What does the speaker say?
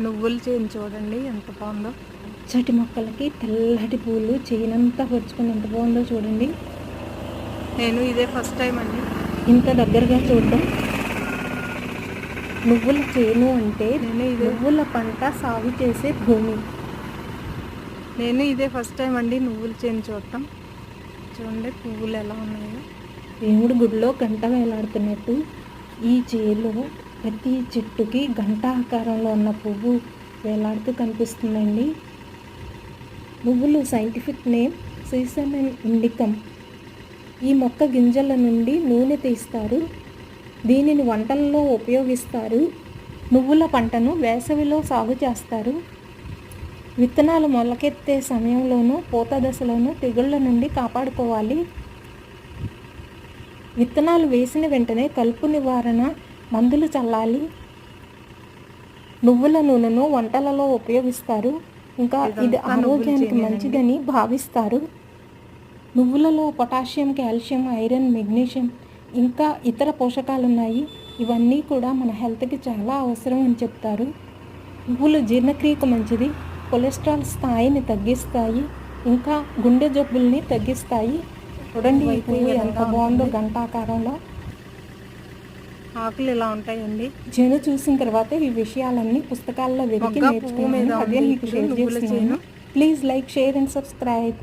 నువ్వులు చేను చూడండి ఎంత బాగుందో. చటి మొక్కలకి తెల్లటి పూలు చేయనంతా పరుచుకొని ఎంత బాగుందో చూడండి. నేను ఇదే ఫస్ట్ టైం అండి. ఇంత దగ్గరగా చూడడం. నువ్వుల చేను అంటే నేను ఇదే. నువ్వుల పంట సాగు చేసే భూమి. నేను ఇదే ఫస్ట్ టైం అండి నువ్వులు చేను చూడటం. చూడండి పువ్వులు ఎలా ఉన్నాయో. దేవుడి గుడిలో గంట వేలాడుతున్నట్టు ఈ చేలో ప్రతి చెట్టుకి ఘంటాకారంలో ఉన్న పువ్వు వేలాడుతూ కనిపిస్తుందండి. నువ్వులు సైంటిఫిక్ నేమ్ సీసన్ ఇండికమ్ ఈ మొక్క గింజల నుండి నూనె తీస్తారు. దీనిని వంటల్లో ఉపయోగిస్తారు. నువ్వుల పంటను వేసవిలో సాగు చేస్తారు. విత్తనాలు మొలకెత్తే సమయంలోనూ పూత దశలోనూ తెగుళ్ళ నుండి కాపాడుకోవాలి. విత్తనాలు వేసిన వెంటనే కలుపు నివారణ మందులు చల్లాలి. నువ్వుల నూనెను వంటలలో ఉపయోగిస్తారు. ఇంకా ఇది ఆరోగ్యానికి. మంచిదని భావిస్తారు. నువ్వులలో పొటాషియం కాల్షియం ఐరన్ మెగ్నీషియం ఇంకా ఇతర పోషకాలు ఉన్నాయి ఇవన్నీ కూడా మన హెల్త్కి చాలా అవసరం అని చెప్తారు. నువ్వులు జీర్ణక్రియకు మంచిది. కొలెస్ట్రాల్ స్థాయిని తగ్గిస్తాయి. ఇంకా గుండె జబ్బుల్ని తగ్గిస్తాయి. చూడండి ఈ పువ్వు ఎంత బాగుందో. గంటాకారంలో ఆకులు ఇలా ఉంటాయండి. చేను చూసిన తర్వాత ఈ విషయాలన్నీ పుస్తకాల్లో వెతికి నేర్చుకున్నాను. అదే మీకు షేర్ చేస్తున్నాను. Please like share and subscribe.